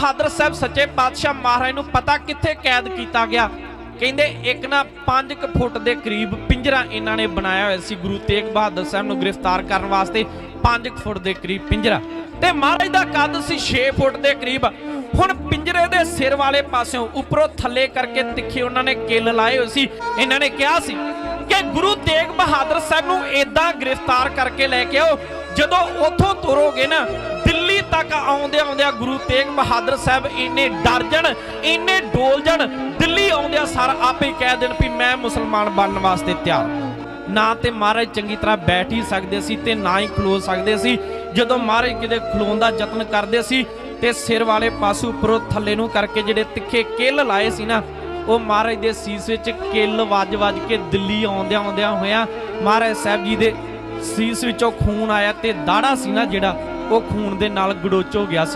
ਬਹਾਦਰ ਸਾਹਿਬ ਸੱਚੇ ਪਾਤਸ਼ਾਹ ਮਹਾਰਾਜ ਨੂੰ ਪਤਾ ਕਿੱਥੇ ਕੈਦ ਕੀਤਾ ਗਿਆ? ਕਹਿੰਦੇ ਇੱਕ ਨਾ 5 ਫੁੱਟ ਦੇ ਕਰੀਬ ਪਿੰਜਰਾ ਇਹਨਾਂ ਨੇ ਬਣਾਇਆ ਹੋਇਆ ਸੀ, ਗੁਰੂ ਤੇਗ ਬਹਾਦਰ ਸਾਹਿਬ ਨੂੰ ਗ੍ਰਿਫਤਾਰ ਕਰਨ ਵਾਸਤੇ 5 ਫੁੱਟ ਦੇ ਕਰੀਬ ਪਿੰਜਰਾ। ਤੇ ਮਹਾਰਾਜ ਦਾ ਕੱਦ ਸੀ 6 ਫੁੱਟ ਦੇ ਕਰੀਬ। ਹੁਣ ਪਿੰਜਰੇ ਦੇ ਸਿਰ ਵਾਲੇ ਪਾਸਿਓਂ ਉੱਪਰੋਂ ਥੱਲੇ ਕਰਕੇ ਤਿੱਖੇ ਉਹਨਾਂ ਨੇ ਕਿੱਲ ਲਾਏ ਹੋਏ ਸੀ। ਇਹਨਾਂ ਨੇ ਕਿਹਾ ਸੀ ਕਿ ਗੁਰੂ ਤੇਗ ਬਹਾਦਰ ਸਾਹਿਬ ਨੂੰ ਇਦਾਂ ਗ੍ਰਿਫਤਾਰ ਕਰਕੇ ਲੈ ਕੇ ਆਓ, ਜਦੋਂ ਉੱਥੋਂ ਤੁਰੋਗੇ ਨਾ ਤੱਕ ਆਉਂਦੇ ਆਉਂਦਿਆਂ ਗੁਰੂ ਤੇਗ ਬਹਾਦਰ ਸਾਹਿਬ ਇੰਨੇ ਡਰ ਜਾਣ, ਇੰਨੇ ਡੋਲ ਜਾਣ, ਦਿੱਲੀ ਆਉਂਦਿਆਂ ਸਾਰ ਆਪੇ ਕਹਿ ਦੇਣ ਵੀ ਮੈਂ ਮੁਸਲਮਾਨ ਬਣਨ ਵਾਸਤੇ ਤਿਆਰ ਨਾ ਤੇ ਮਹਾਰਾਜ ਚੰਗੀ ਤਰ੍ਹਾਂ ਬੈਠ ਹੀ ਸਕਦੇ ਸੀ ਤੇ ਨਾ ਹੀ ਖਲੋ ਸਕਦੇ ਸੀ। ਜਦੋਂ ਮਹਾਰਾਜ ਕਿਤੇ ਖਲੋਣ ਦਾ ਯਤਨ ਕਰਦੇ ਸੀ ਤੇ ਸਿਰ ਵਾਲੇ ਪਾਸੂ ਉੱਪਰੋਂ ਥੱਲੇ ਨੂੰ ਕਰਕੇ ਜਿਹੜੇ ਤਿੱਖੇ ਕਿੱਲ ਲਾਏ ਸੀ ਨਾ, ਉਹ ਮਹਾਰਾਜ ਦੇ ਸੀਸ ਵਿੱਚ ਕਿੱਲ ਵੱਜ-ਵੱਜ ਕੇ ਦਿੱਲੀ ਆਉਂਦਿਆਂ ਆਉਂਦਿਆਂ ਹੋਇਆ ਮਹਾਰਾਜ ਸਾਹਿਬ ਜੀ ਦੇ ਸੀਸ ਵਿੱਚੋਂ ਖੂਨ ਆਇਆ ਤੇ ਦਾੜਾ ਸੀ ਨਾ ਜਿਹੜਾ ਉਹ ਖੂਨ ਦੇ ਨਾਲ ਗੜੋਚ ਹੋ ਗਿਆ ਸੀ।